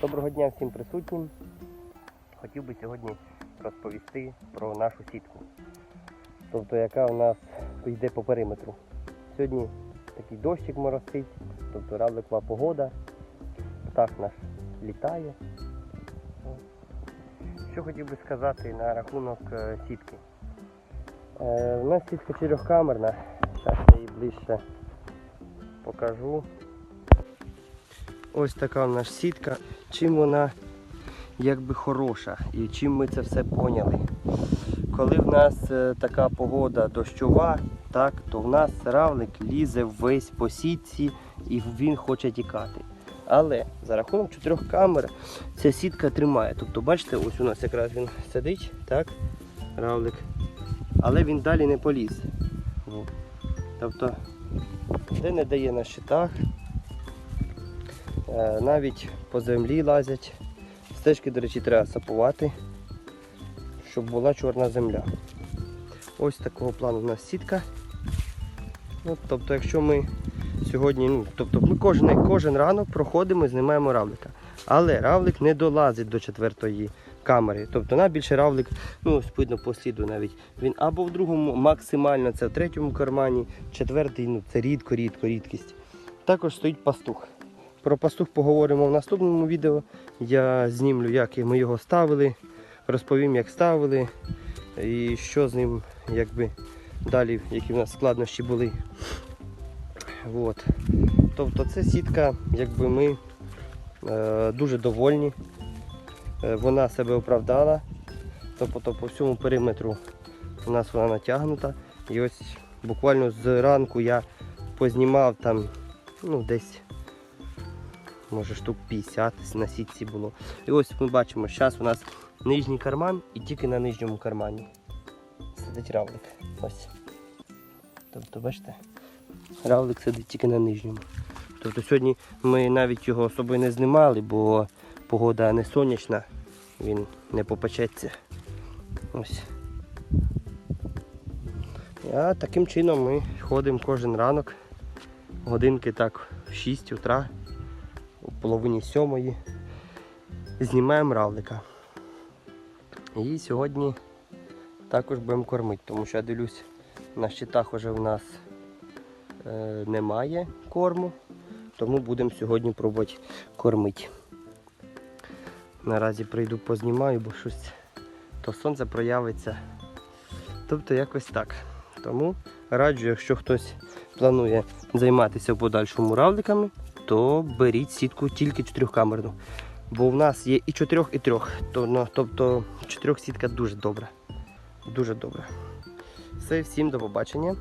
Доброго дня всім присутнім. Хотів би сьогодні розповісти про нашу сітку. Тобто яка у нас йде по периметру. Сьогодні такий дощик моросить, тобто равликова погода. Птах наш літає. Що хотів би сказати на рахунок е, сітки. Е, у нас сітка чотирьохкамерна. Зараз я її ближче покажу. Ось така у нас сітка. Чим вона якби хороша і чим ми це все поняли. Коли в нас е, така погода дощова, так, то в нас равлик лізе весь по сітці і він хоче тікати. Але за рахунок чотирьох камер ця сітка тримає. Тобто, бачите, ось у нас якраз він сидить, так, равлик. Але він далі не поліз. Тобто, де не дає на щитах, навіть по землі лазять. Стежки, до речі, треба сапувати, щоб була чорна земля. Ось такого плану у нас сітка. Ну, тобто, якщо ми сьогодні, ну, тобто ми кожен, кожен ранок проходимо і знімаємо равлика. Але равлик не долазить до четвертої камери. Тобто найбільше равлик, ну ось видно по сліду навіть. Він або в другому, максимально це в третьому кармані, четвертий, ну це рідко, рідко, рідкість. Також стоїть пастух. Про пастух поговоримо в наступному відео. Я знімлю, як ми його ставили, розповім, як ставили і що з ним якби далі, які в нас складнощі були. От. Тобто це сітка, якби ми е, дуже довольні. Е, вона себе оправдала. Тобто по всьому периметру у нас вона натягнута. І ось буквально зранку я познімав там ну, десь може штук 50 на сітці було. І ось ми бачимо, зараз у нас нижній карман і тільки на нижньому кармані. Сидить равлик. Ось. Тобто, бачите, равлик сидить тільки на нижньому. Тобто сьогодні ми навіть його особою не знімали, бо погода не сонячна, він не попечеться. Ось. А таким чином ми ходимо кожен ранок, годинки так в 6 утра у половині сьомої знімаємо равлика. І сьогодні також будемо кормити, тому що я дивлюсь, на щитах вже в нас е, немає корму, тому будемо сьогодні пробувати кормити. Наразі прийду познімаю, бо щось то сонце проявиться. Тобто якось так. Тому раджу, якщо хтось планує займатися в подальшому равликами, то беріть сітку тільки чотирьохкамерну. Бо в нас є і чотирьох, і трьох. То, тобто чотирьох сітка дуже добра. Дуже добра. Все, всім до побачення.